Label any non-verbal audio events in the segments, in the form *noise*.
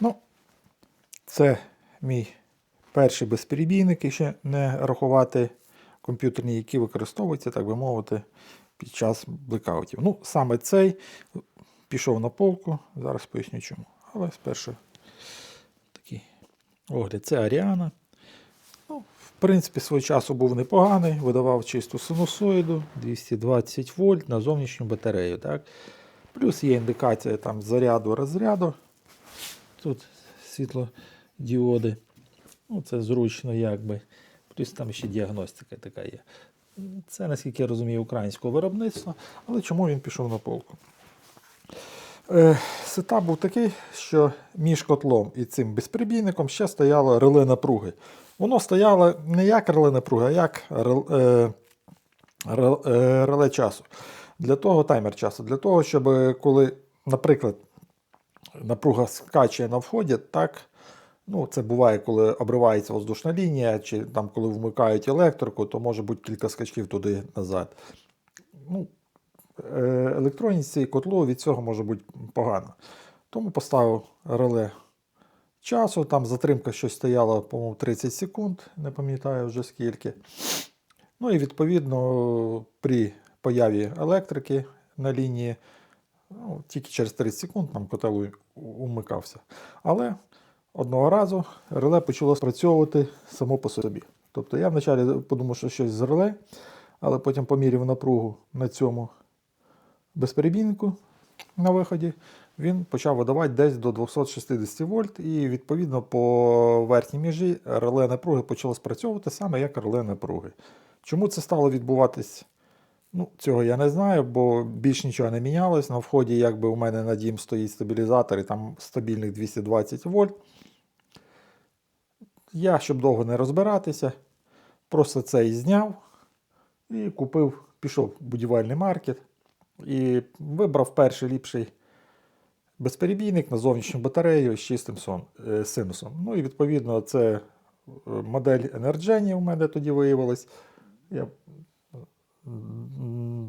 Ну, це мій перший безперебійник, якщо не рахувати комп'ютерні, які використовуються, так би мовити, під час блекаутів. Ну, саме цей пішов на полку, зараз поясню чому. Але спершу такий огляд. Це Аріана. Ну, в принципі, свого часу був непоганий, видавав чисту синусоїду 220 вольт на зовнішню батарею. Так? Плюс є індикація там заряду розряду. Тут світлодіоди. Ну, це зручно якби. Плюс там ще діагностика така є. Це, наскільки я розумію, українського виробництва. Але чому він пішов на полку? Е, сетап був такий, що між котлом і цим безприбійником ще стояло реле напруги. Воно стояло не як реле напруги, а як рел- е, рел- е, реле часу. Для того таймер часу. Для того, щоб е, коли, наприклад, напруга скаче на вході, так. Ну, це буває, коли обривається воздушна лінія, чи там, коли вмикають електрику, то може бути кілька скачків туди назад. Ну, е, електроніці і котлу від цього може бути погано. Тому поставив реле часу, там затримка щось стояла, по-моєму, 30 секунд, не пам'ятаю вже скільки. Ну і відповідно при появі електрики на лінії, ну, тільки через 30 секунд нам котел умикався. Але одного разу реле почало спрацьовувати само по собі. Тобто я вначалі подумав, що щось з реле, але потім поміряв напругу на цьому безперебійнику на виході, він почав видавати десь до 260 вольт, і відповідно по верхній межі реле напруги почало спрацьовувати саме як реле напруги. Чому це стало відбуватись? Ну, цього я не знаю, бо більш нічого не мінялось. На вході, якби у мене на дім стоїть стабілізатор, і там стабільних 220 вольт. Я, щоб довго не розбиратися, просто цей зняв і купив, пішов в будівельний маркет і вибрав перший ліпший безперебійник на зовнішню батарею з чистим сон, е, синусом. Ну і відповідно це е, модель Energeny у мене тоді виявилась. Я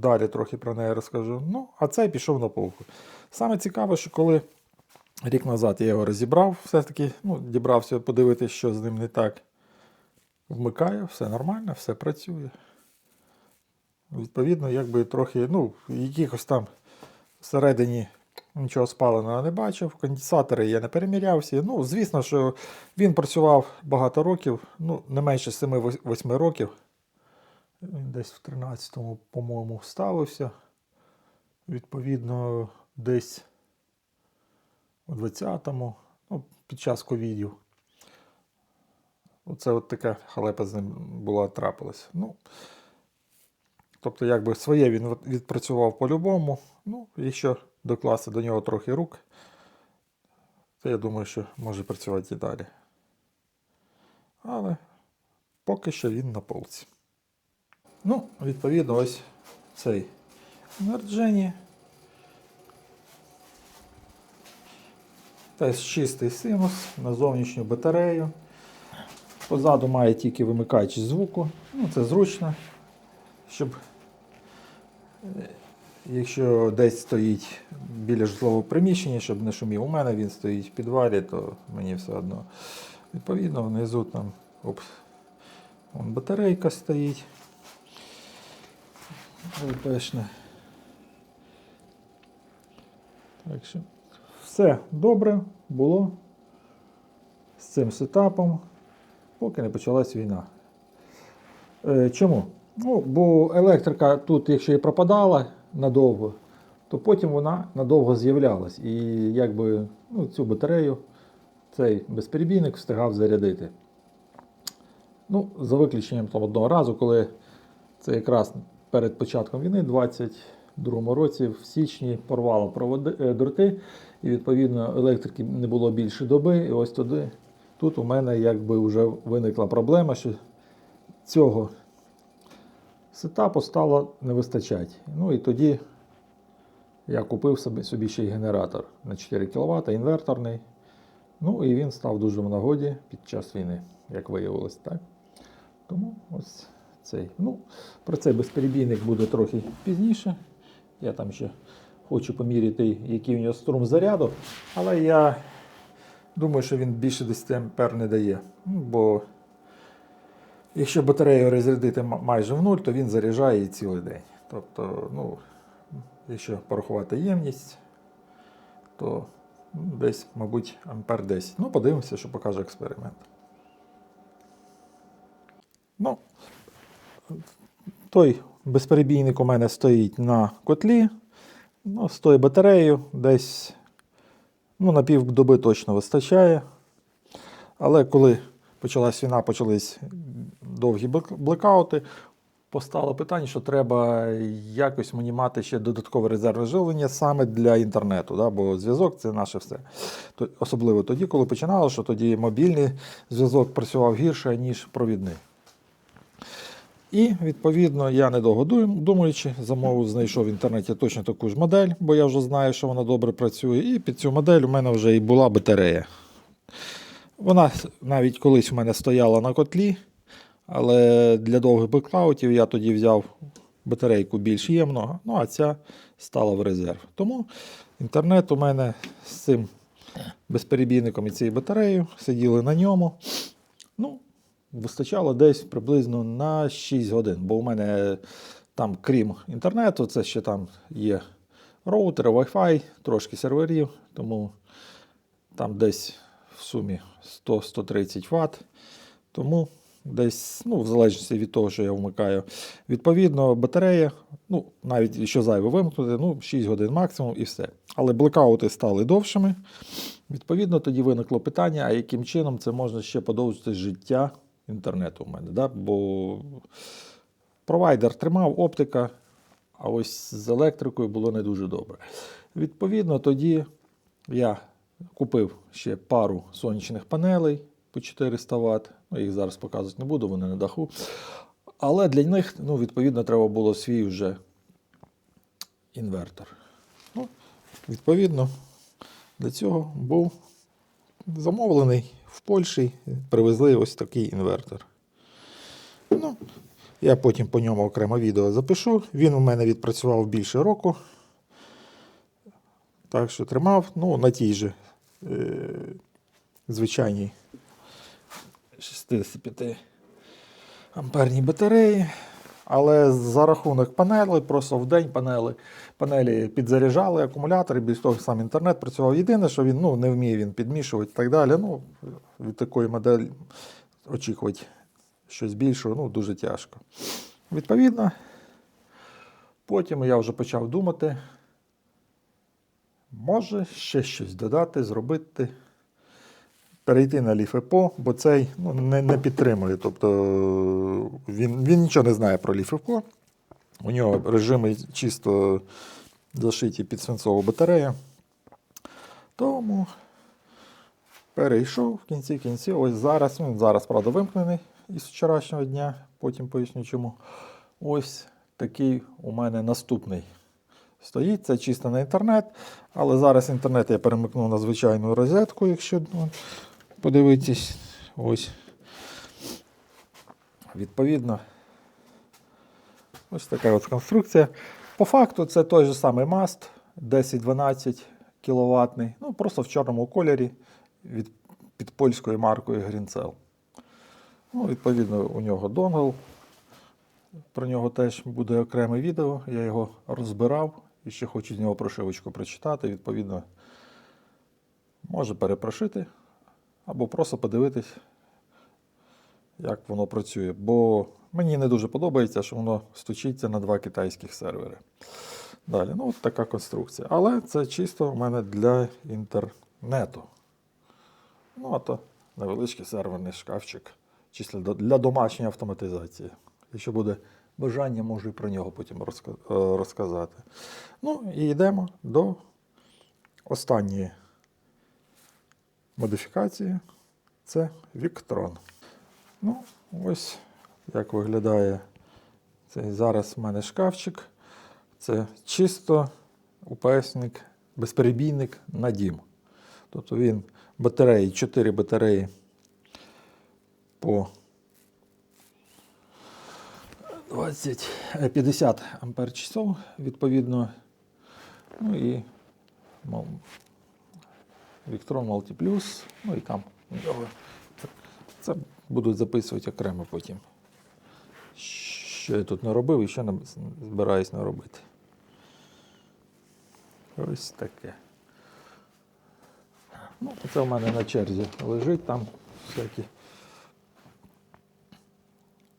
далі трохи про неї розкажу. Ну, а цей пішов на полку. Саме цікаве, що коли рік назад я його розібрав, все-таки ну, дібрався подивитися, що з ним не так. Вмикаю, все нормально, все працює. Відповідно, якби трохи, ну, якихось там всередині нічого спаленого не бачив. Конденсатори я не перемірявся. Ну, звісно, що він працював багато років, ну, не менше 7-8 років. Він десь в 13-му, по-моєму, ставився. Відповідно, десь у 20-му, ну, під час ковідів. Оце от така халепа з ним була трапилась. Ну, тобто, якби своє він відпрацював по-любому. Ну, якщо докласти до нього трохи рук, то я думаю, що може працювати і далі. Але поки що він на полці. Ну, відповідно, ось цей Energeny. Теж чистий синус на зовнішню батарею. Позаду має тільки вимикач звуку. Ну, це зручно, щоб е, якщо десь стоїть біля житлового приміщення, щоб не шумів. У мене він стоїть в підвалі, то мені все одно. Відповідно, внизу там оп, вон батарейка стоїть. ЛПшна. Так що все добре було з цим сетапом, поки не почалась війна. Е, чому? Ну, бо електрика тут, якщо і пропадала надовго, то потім вона надовго з'являлась. І якби ну, цю батарею цей безперебійник встигав зарядити. Ну, за виключенням там, одного разу, коли це якраз перед початком війни, 22 році, в січні порвало е, дроти, і відповідно електрики не було більше доби. І ось туди, тут у мене якби вже виникла проблема, що цього сетапу стало не вистачати. Ну і тоді я купив собі, собі ще й генератор на 4 кВт, інверторний. Ну і він став дуже в нагоді під час війни, як виявилось, так? Тому ось цей. Ну, про цей безперебійник буде трохи пізніше. Я там ще хочу поміряти, який у нього струм заряду. Але я Думаю, що він більше 10 ампер не дає. Ну, Бо якщо батарею розрядити майже в нуль, то він заряджає її цілий день. Тобто, ну, якщо порахувати ємність, то десь, мабуть, ампер 10. Ну, подивимося, що покаже експеримент. Ну, той безперебійник у мене стоїть на котлі. Ну, з тою батареєю десь ну, на півдоби точно вистачає. Але коли почалась війна, почались довгі блек- блекаути, постало питання, що треба якось мені мати ще додаткове резервне живлення саме для інтернету, да? бо зв'язок це наше все. Особливо тоді, коли починало, що тоді мобільний зв'язок працював гірше, ніж провідний. І, відповідно, я недовго дум- думаючи, замовив, знайшов в інтернеті точно таку ж модель, бо я вже знаю, що вона добре працює. І під цю модель у мене вже і була батарея. Вона навіть колись у мене стояла на котлі, але для довгих беклаутів я тоді взяв батарейку більш ємного, ну а ця стала в резерв. Тому інтернет у мене з цим безперебійником і цією батареєю сиділи на ньому. Ну, вистачало десь приблизно на 6 годин, бо у мене там, крім інтернету, це ще там є роутери, Wi-Fi, трошки серверів, тому там десь в сумі 100-130 Вт. Тому десь, ну, в залежності від того, що я вмикаю. Відповідно, батарея, ну, навіть якщо зайве вимкнути, ну, 6 годин максимум і все. Але блекаути стали довшими. Відповідно, тоді виникло питання, а яким чином це можна ще подовжити життя інтернету у мене. Да? Бо провайдер тримав, оптика, а ось з електрикою було не дуже добре. Відповідно, тоді я купив ще пару сонячних панелей по 400 Вт. Ну, їх зараз показувати не буду, вони на даху. Але для них, ну, відповідно, треба було свій вже інвертор. Ну, відповідно, для цього був замовлений в Польщі, привезли ось такий інвертор. Ну, я потім по ньому окремо відео запишу. Він у мене відпрацював більше року. Так що тримав ну, на тій же е, звичайній 65 амперній батареї. Але за рахунок панелей, просто в день панели, панелі підзаряджали акумулятори, більш того, сам інтернет працював. Єдине, що він ну, не вміє він підмішувати і так далі. Ну, від такої моделі очікувати щось більшого ну, дуже тяжко. Відповідно, потім я вже почав думати, може ще щось додати, зробити перейти на LiFePO, бо цей ну, не, не підтримує. Тобто він, він нічого не знає про LiFePO. У нього режими чисто зашиті під свинцову батарею. Тому перейшов в кінці кінців. Ось зараз. Він зараз, правда, вимкнений із вчорашнього дня, потім поясню чому. Ось такий у мене наступний стоїть. Це чисто на інтернет. Але зараз інтернет я перемикну на звичайну розетку, якщо ну, подивитись. Ось. Відповідно, ось така от конструкція. По факту це той же самий маст 10-12 кВт, ну просто в чорному кольорі від, під польською маркою Greencell. Ну, відповідно, у нього донгл. Про нього теж буде окреме відео. Я його розбирав і ще хочу з нього прошивочку прочитати. Відповідно, може перепрошити або просто подивитись, як воно працює. Бо мені не дуже подобається, що воно стучиться на два китайських сервери. Далі, ну, от така конструкція. Але це чисто в мене для інтернету. Ну, а то невеличкий серверний шкафчик, для домашньої автоматизації. Якщо буде бажання, можу і про нього потім е, розказати. Ну, і йдемо до останньої модифікації. Це Віктрон. Ну, ось як виглядає цей зараз в мене шкафчик. Це чисто УПСник, безперебійник на дім. Тобто він батареї, 4 батареї по 20, е, 50 ампер часов, відповідно. Ну і Victron Multi Plus, ну і там. Це, будуть записувати окремо потім. Що я тут не робив і що не збираюсь не робити. Ось таке. Ну, це в мене на черзі лежить там всякі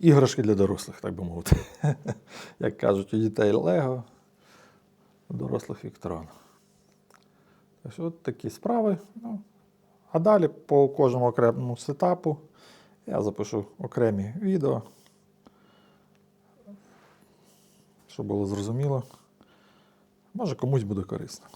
іграшки для дорослих, так би мовити. *laughs* Як кажуть, у дітей Лего, у дорослих Віктрон. Що от такі справи. Ну, а далі по кожному окремому сетапу я запишу окремі відео, щоб було зрозуміло. Може комусь буде корисно.